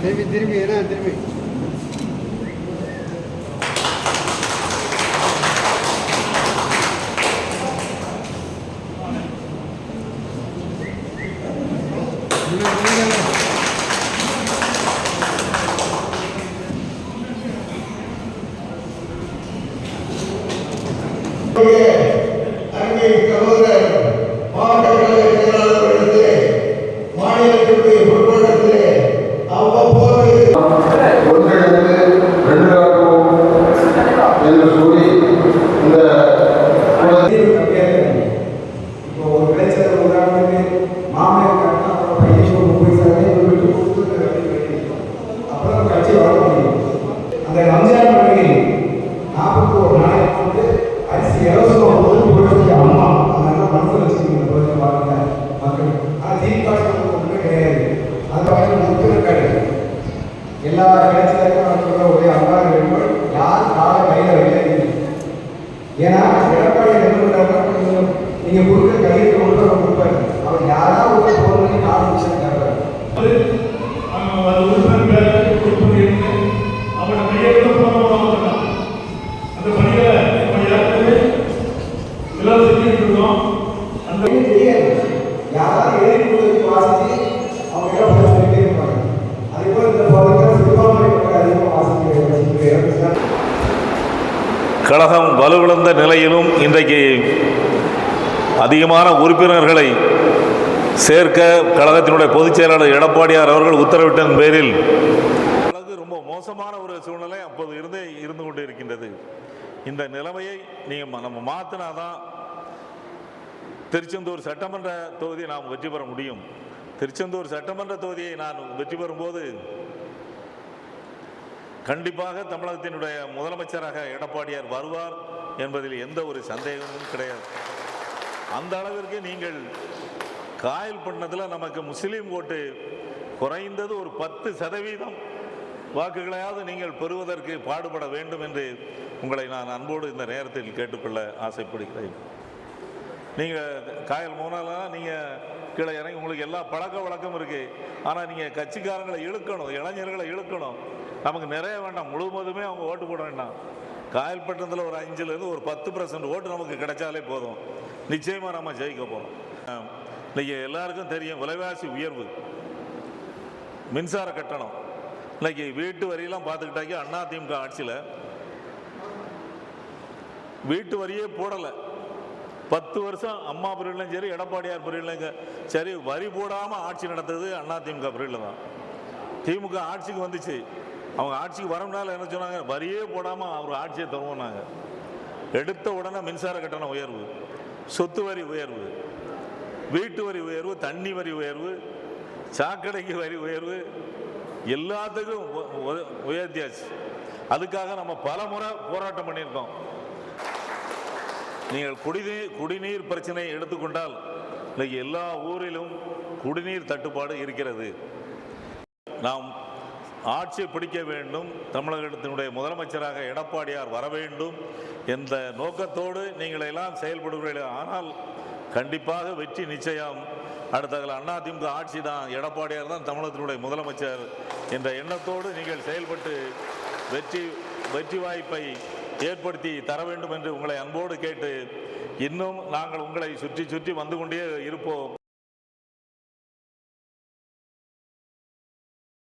திரும்பி திரும்பி ஏன்னா திரும்பி எல்லா விளைச்சலுக்கும் நடக்கிற ஒரே அம்பாறு வேண்டும் யார் கால கையில் வைக்காதீங்க ஏன்னா எடப்பாடி என்ன கொஞ்சம் நீங்க கொடுக்க கையில் கொண்டு அவர் கொடுப்பாரு. அவர் யாரா உள்ள போறது நாலு விஷயம் கேட்பாரு யாராவது எழுதி கொடுத்து வாசிச்சு அவங்க போய் சொல்லிட்டே இருப்பாங்க. அதே போல இந்த கழகம் வலுவிழந்த நிலையிலும் இன்றைக்கு அதிகமான உறுப்பினர்களை சேர்க்க கழகத்தினுடைய பொதுச் செயலாளர் எடப்பாடியார் அவர்கள் உத்தரவிட்டதன் பேரில் கழகம் ரொம்ப மோசமான ஒரு சூழ்நிலை அப்போது இருந்தே இருந்து கொண்டு இருக்கின்றது இந்த நிலைமையை நீங்கள் நம்ம மாற்றினாதான் திருச்செந்தூர் சட்டமன்ற தொகுதியை நாம் வெற்றி பெற முடியும். திருச்செந்தூர் சட்டமன்ற தொகுதியை நான் வெற்றி பெறும்போது கண்டிப்பாக தமிழகத்தினுடைய முதலமைச்சராக எடப்பாடியார் வருவார் என்பதில் எந்த ஒரு சந்தேகமும் கிடையாது. அந்த அளவிற்கு நீங்கள் காயல் பண்ணதில் நமக்கு முஸ்லீம் ஓட்டு குறைந்தது ஒரு பத்து சதவீதம் வாக்குகளையாவது நீங்கள் பெறுவதற்கு பாடுபட வேண்டும் என்று உங்களை நான் அன்போடு இந்த நேரத்தில் கேட்டுக்கொள்ள ஆசைப்படுகிறேன். நீங்கள் காயல் மோனாலாம் நீங்கள் கீழே இறங்கி உங்களுக்கு எல்லா பழக்க வழக்கம் இருக்குது ஆனால் நீங்கள் கட்சிக்காரங்களை இழுக்கணும் இளைஞர்களை இழுக்கணும். நமக்கு நிறைய வேண்டாம். முழுவதுமே அவங்க ஓட்டு போட வேண்டாம். காயல்பட்டணத்தில் ஒரு அஞ்சுலேருந்து ஒரு பத்து பர்சன்ட் ஓட்டு நமக்கு கிடைச்சாலே போதும். நிச்சயமாக நம்ம ஜெயிக்க போகிறோம் இன்றைக்கி எல்லாருக்கும் தெரியும் விலைவாசி உயர்வு. மின்சார கட்டணம். இன்னைக்கு வீட்டு வரியெல்லாம் பார்த்துக்கிட்டாக்கி அண்ணா திமுக ஆட்சியில் வீட்டு வரியே போடலை. பத்து வருஷம் அம்மா பிரிவிலும் சரி எடப்பாடியார் பிரிவிலும் சரி வரி போடாமல் ஆட்சி நடத்துறது அண்ணா திமுக பிரிவில் தான் திமுக ஆட்சிக்கு வந்துச்சு. அவங்க ஆட்சிக்கு வரம்னால என்ன சொன்னாங்க? வரியே போடாமல் அவர் ஆட்சியை தருவோம்னாங்க எடுத்த உடனே மின்சார கட்டண உயர்வு சொத்து வரி உயர்வு வீட்டு வரி உயர்வு தண்ணி வரி உயர்வு சாக்கடைக்கு வரி உயர்வு எல்லாத்துக்கும் உயர்த்தியாச்சு. அதுக்காக நம்ம பல முறை போராட்டம் பண்ணியிருக்கோம். நீங்கள் குடிநீர் குடிநீர் பிரச்சனையை எடுத்துக்கொண்டால் இன்னைக்கு எல்லா ஊரிலும் குடிநீர் தட்டுப்பாடு இருக்கிறது. நாம் ஆட்சி பிடிக்க வேண்டும். தமிழகத்தினுடைய முதலமைச்சராக எடப்பாடியார் வர வேண்டும் என்ற நோக்கத்தோடு நீங்கள் எல்லாம் செயல்படுகிறீர்கள். ஆனால் கண்டிப்பாக வெற்றி நிச்சயம். அடுத்ததில் அதிமுக ஆட்சி தான் எடப்பாடியார் தான் தமிழகத்தினுடைய முதலமைச்சர் என்ற எண்ணத்தோடு நீங்கள் செயல்பட்டு வெற்றி வெற்றி வாய்ப்பை ஏற்படுத்தி தர வேண்டும் என்று உங்களை அன்போடு கேட்டு இன்னும் நாங்கள் உங்களை சுற்றி சுற்றி வந்து கொண்டே இருப்போம்.